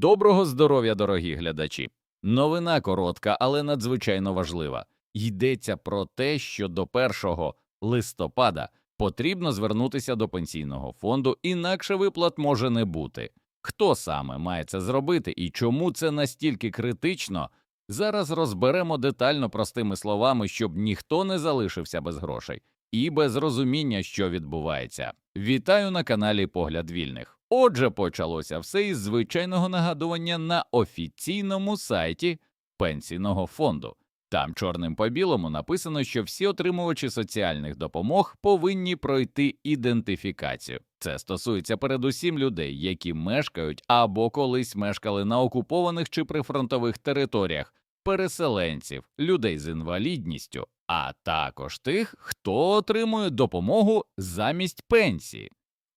Доброго здоров'я, дорогі глядачі! Новина коротка, але надзвичайно важлива. Йдеться про те, що до 1 листопада потрібно звернутися до пенсійного фонду, інакше виплат може не бути. Хто саме має це зробити і чому це настільки критично? Зараз розберемо детально простими словами, щоб ніхто не залишився без грошей і без розуміння, що відбувається. Вітаю на каналі Погляд Вільних. Отже, почалося все із звичайного нагадування на офіційному сайті пенсійного фонду. Там чорним по білому написано, що всі отримувачі соціальних допомог повинні пройти ідентифікацію. Це стосується передусім людей, які мешкають або колись мешкали на окупованих чи прифронтових територіях, переселенців, людей з інвалідністю, а також тих, хто отримує допомогу замість пенсії.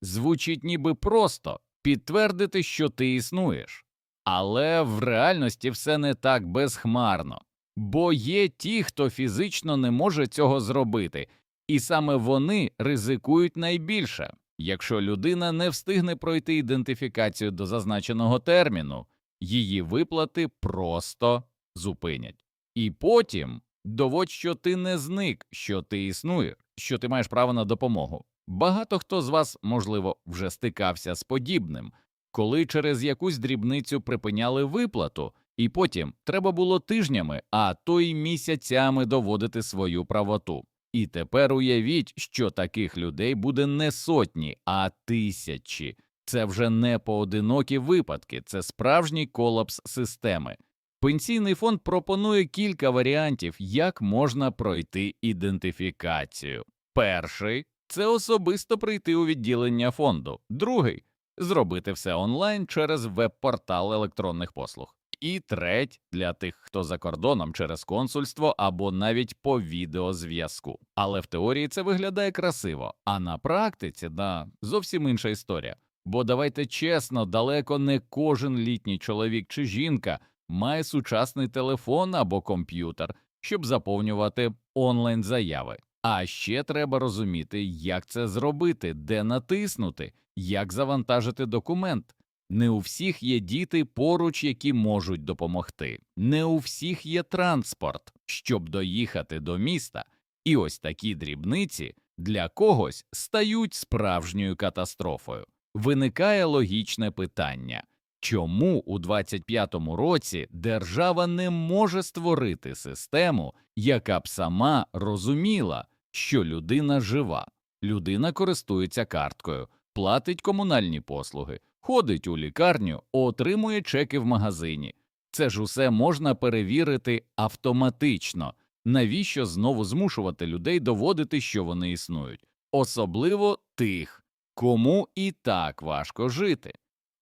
Звучить ніби просто підтвердити, що ти існуєш. Але в реальності все не так безхмарно, бо є ті, хто фізично не може цього зробити, і саме вони ризикують найбільше. Якщо людина не встигне пройти ідентифікацію до зазначеного терміну, її виплати просто зупинять. І потім доводь, що ти не зник, що ти існуєш, що ти маєш право на допомогу. Багато хто з вас, можливо, вже стикався з подібним, коли через якусь дрібницю припиняли виплату, і потім треба було тижнями, а то й місяцями доводити свою правоту. І тепер уявіть, що таких людей буде не сотні, а тисячі. Це вже не поодинокі випадки, це справжній колапс системи. Пенсійний фонд пропонує кілька варіантів, як можна пройти ідентифікацію. Перший це особисто прийти у відділення фонду, другий зробити все онлайн через веб-портал електронних послуг. І треть для тих, хто за кордоном через консульство або навіть по відеозв'язку. Але в теорії це виглядає красиво, а на практиці да, зовсім інша історія. Бо давайте чесно, далеко не кожен літній чоловік чи жінка має сучасний телефон або комп'ютер, щоб заповнювати онлайн заяви. А ще треба розуміти, як це зробити, де натиснути, як завантажити документ. Не у всіх є діти поруч, які можуть допомогти, не у всіх є транспорт, щоб доїхати до міста, і ось такі дрібниці для когось стають справжньою катастрофою. Виникає логічне питання чому у 25-му році держава не може створити систему, яка б сама розуміла, що людина жива, людина користується карткою, платить комунальні послуги, ходить у лікарню, отримує чеки в магазині. Це ж усе можна перевірити автоматично. Навіщо знову змушувати людей доводити, що вони існують, особливо тих, кому і так важко жити.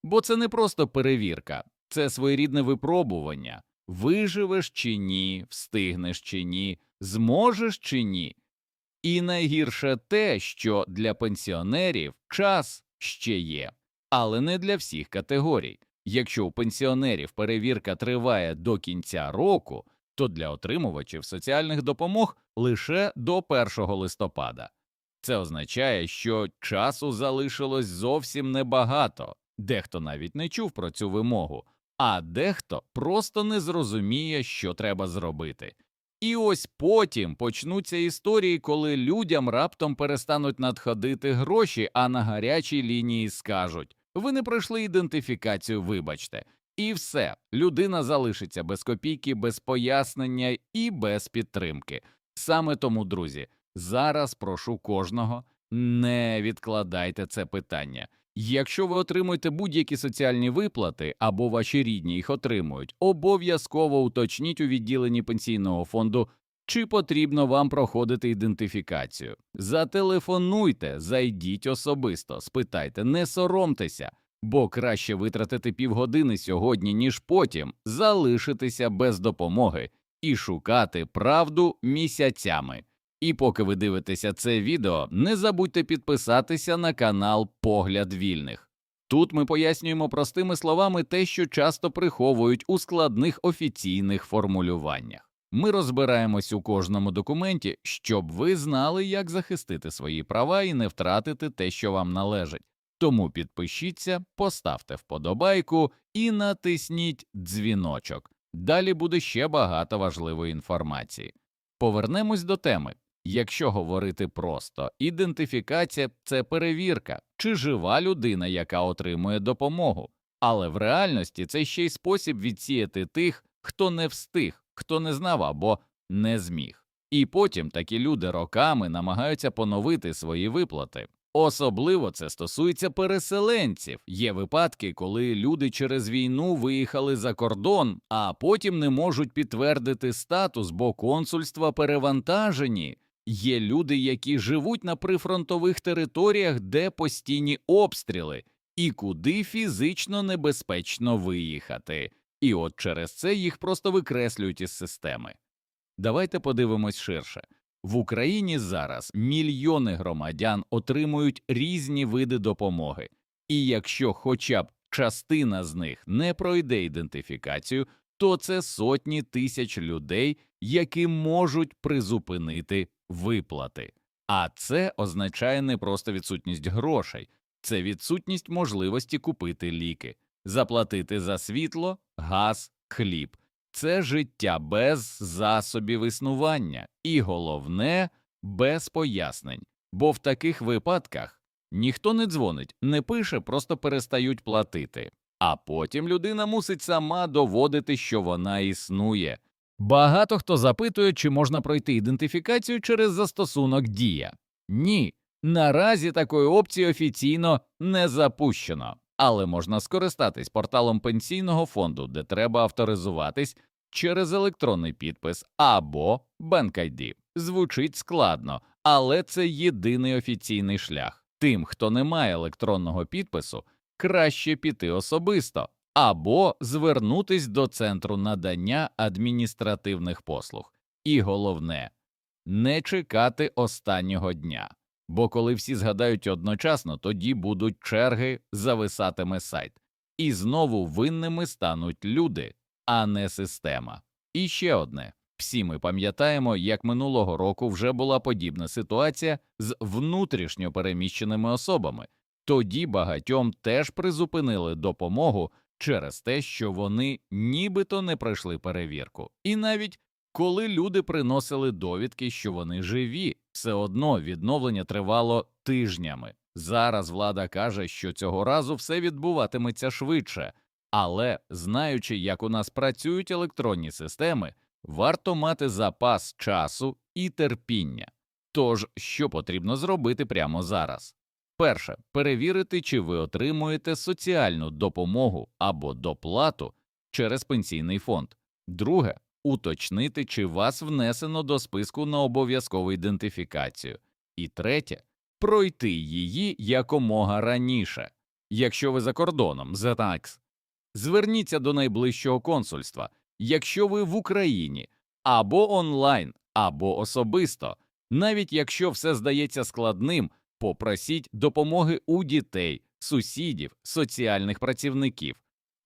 Бо це не просто перевірка, це своєрідне випробування виживеш чи ні, встигнеш чи ні, зможеш чи ні. І найгірше те, що для пенсіонерів час ще є, але не для всіх категорій. Якщо у пенсіонерів перевірка триває до кінця року, то для отримувачів соціальних допомог лише до 1 листопада. Це означає, що часу залишилось зовсім небагато, дехто навіть не чув про цю вимогу, а дехто просто не зрозуміє, що треба зробити. І ось потім почнуться історії, коли людям раптом перестануть надходити гроші, а на гарячій лінії скажуть ви не пройшли ідентифікацію, вибачте, і все, людина залишиться без копійки, без пояснення і без підтримки. Саме тому, друзі, зараз прошу кожного не відкладайте це питання. Якщо ви отримуєте будь-які соціальні виплати або ваші рідні їх отримують, обов'язково уточніть у відділенні пенсійного фонду, чи потрібно вам проходити ідентифікацію. Зателефонуйте, зайдіть особисто, спитайте, не соромтеся, бо краще витратити півгодини сьогодні, ніж потім залишитися без допомоги і шукати правду місяцями. І поки ви дивитеся це відео, не забудьте підписатися на канал Погляд Вільних. Тут ми пояснюємо простими словами те, що часто приховують у складних офіційних формулюваннях. Ми розбираємось у кожному документі, щоб ви знали, як захистити свої права і не втратити те, що вам належить. Тому підпишіться, поставте вподобайку і натисніть дзвіночок. Далі буде ще багато важливої інформації. Повернемось до теми. Якщо говорити просто, ідентифікація це перевірка, чи жива людина, яка отримує допомогу. Але в реальності це ще й спосіб відсіяти тих, хто не встиг, хто не знав або не зміг. І потім такі люди роками намагаються поновити свої виплати. Особливо це стосується переселенців. Є випадки, коли люди через війну виїхали за кордон, а потім не можуть підтвердити статус, бо консульства перевантажені. Є люди, які живуть на прифронтових територіях, де постійні обстріли, і куди фізично небезпечно виїхати. І от через це їх просто викреслюють із системи. Давайте подивимось ширше. В Україні зараз мільйони громадян отримують різні види допомоги, і якщо хоча б частина з них не пройде ідентифікацію, то це сотні тисяч людей, які можуть призупинити виплати. А це означає не просто відсутність грошей, це відсутність можливості купити ліки, заплатити за світло, газ, хліб. Це життя без засобів існування, і головне без пояснень. Бо в таких випадках ніхто не дзвонить, не пише, просто перестають платити. А потім людина мусить сама доводити, що вона існує. Багато хто запитує, чи можна пройти ідентифікацію через застосунок Дія. Ні, наразі такої опції офіційно не запущено, але можна скористатись порталом пенсійного фонду, де треба авторизуватись через електронний підпис або BankID. Звучить складно, але це єдиний офіційний шлях. Тим, хто не має електронного підпису, краще піти особисто або звернутись до центру надання адміністративних послуг. І головне не чекати останнього дня. Бо коли всі згадають одночасно, тоді будуть черги, зависатиме сайт, і знову винними стануть люди, а не система. І ще одне. Всі ми пам'ятаємо, як минулого року вже була подібна ситуація з внутрішньо переміщеними особами. Тоді багатьом теж призупинили допомогу через те, що вони нібито не пройшли перевірку. І навіть коли люди приносили довідки, що вони живі, все одно відновлення тривало тижнями. Зараз влада каже, що цього разу все відбуватиметься швидше, але знаючи, як у нас працюють електронні системи, варто мати запас часу і терпіння. Тож, що потрібно зробити прямо зараз? Перше, перевірити, чи ви отримуєте соціальну допомогу або доплату через пенсійний фонд. Друге, уточнити, чи вас внесено до списку на обов'язкову ідентифікацію. І третє, пройти її якомога раніше. Якщо ви за кордоном, за такс, зверніться до найближчого консульства, якщо ви в Україні, або онлайн, або особисто. Навіть якщо все здається складним, попросіть допомоги у дітей, сусідів, соціальних працівників,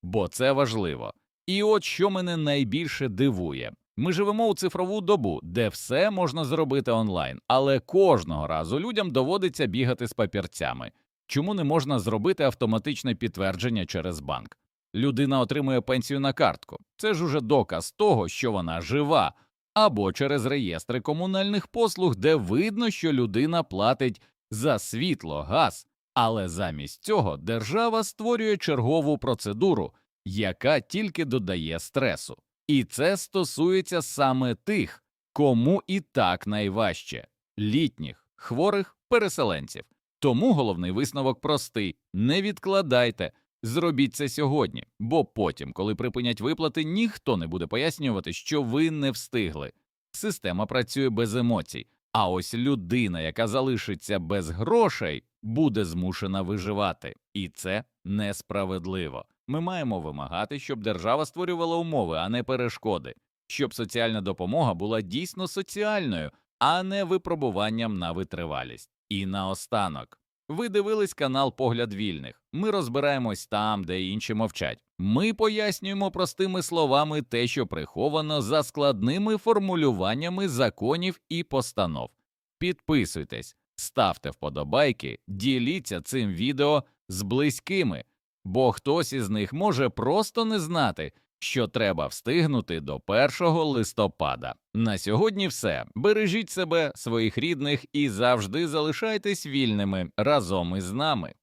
бо це важливо. І от що мене найбільше дивує. Ми живемо у цифрову добу, де все можна зробити онлайн, але кожного разу людям доводиться бігати з папірцями. Чому не можна зробити автоматичне підтвердження через банк? Людина отримує пенсію на картку. Це ж уже доказ того, що вона жива, або через реєстри комунальних послуг, де видно, що людина платить за світло, газ. Але замість цього держава створює чергову процедуру, яка тільки додає стресу. І це стосується саме тих, кому і так найважче літніх, хворих переселенців. Тому головний висновок простий: не відкладайте, зробіть це сьогодні, бо потім, коли припинять виплати, ніхто не буде пояснювати, що ви не встигли. Система працює без емоцій, а ось людина, яка залишиться без грошей, буде змушена виживати, і це несправедливо. Ми маємо вимагати, щоб держава створювала умови, а не перешкоди, щоб соціальна допомога була дійсно соціальною, а не випробуванням на витривалість. І наостанок. Ви дивились канал Погляд вільних. Ми розбираємось там, де інші мовчать. Ми пояснюємо простими словами те, що приховано за складними формулюваннями законів і постанов. Підписуйтесь, ставте вподобайки, діліться цим відео з близькими, бо хтось із них може просто не знати, що треба встигнути до 1 листопада. На сьогодні все. Бережіть себе, своїх рідних і завжди залишайтесь вільними разом із нами.